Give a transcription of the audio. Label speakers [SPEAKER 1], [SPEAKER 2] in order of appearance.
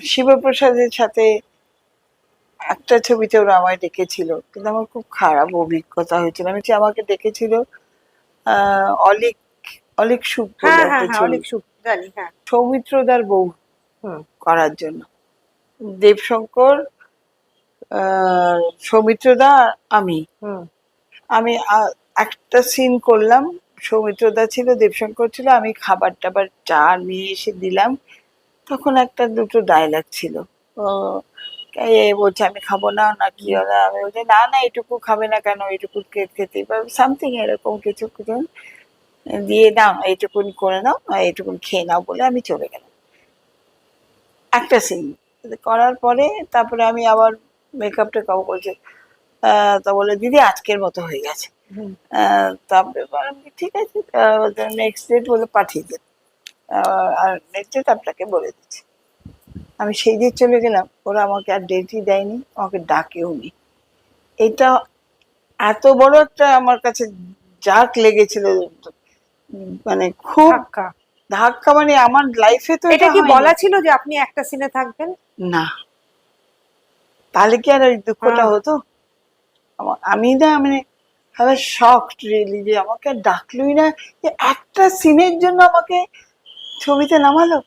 [SPEAKER 1] শিবপ্রসাদের সাথে একটা ছবিতে ওরা আমায় ডেকেছিল কিন্তু আমার খুব খারাপ অভিজ্ঞতা হয়েছিল। আমি আমাকে ডেকেছিল অলিক অলিক সুখ বলে
[SPEAKER 2] হ্যাঁ হ্যাঁ হ্যাঁ। অনেক সুখ জানি হ্যাঁ।
[SPEAKER 1] সৌমিত্রদার বউ করার জন্য। দেবশঙ্কর আহ, সৌমিত্রদা আমি। আমি একটা সিন করলাম সৌমিত্রদা ছিল দেবশঙ্কর ছিল আমি খাবার টাবার চা নিয়ে এসে দিলাম। তখন একটা দুটো ডায়লগ ছিল। ও এ বলছে আমি খাব না না কি হলো আমি বলছি না না এটুকু খাবে না কেন? এটুকু খেতে সামথিং এরকম কিছু কিছু। দিয়ে নাও এইটুকুন করে নাও আর এইটুকুন খেয়ে নাও বলে আমি চলে গেলাম। একটা সিন করার পরে তারপরে আমি আবার মেকআপ টেকআপ করছি। তা বলে দিদি আজকের মতো হয়ে গেছে। তারপরে ঠিক আছে। নেক্সট ডেট বলে পাঠিয়ে নেক্সট ডেট আপনাকে বলে দিচ্ছি। আমি সেই দিন চলে গেলাম ওরা আমাকে আর ডেটই দেয়নি আমাকে ডাকেও নি। এটা এত বড় একটা আমার কাছে জাক লেগেছিল মানে খুব
[SPEAKER 2] ধাক্কা।
[SPEAKER 1] মানে আমার লাইফে তো
[SPEAKER 2] এটা কি বলা ছিল যে আপনি একটা সিনে থাকবেন?
[SPEAKER 1] না। তাহলে কি আর ওই দুঃখটা
[SPEAKER 2] হ্যাঁ।
[SPEAKER 1] হতো? আমি না মানে আমি শকড রিয়েলি যে আমাকে আর ডাকলোই না। যে একটা সিনের জন্য আমাকে ছবিতে নামালো?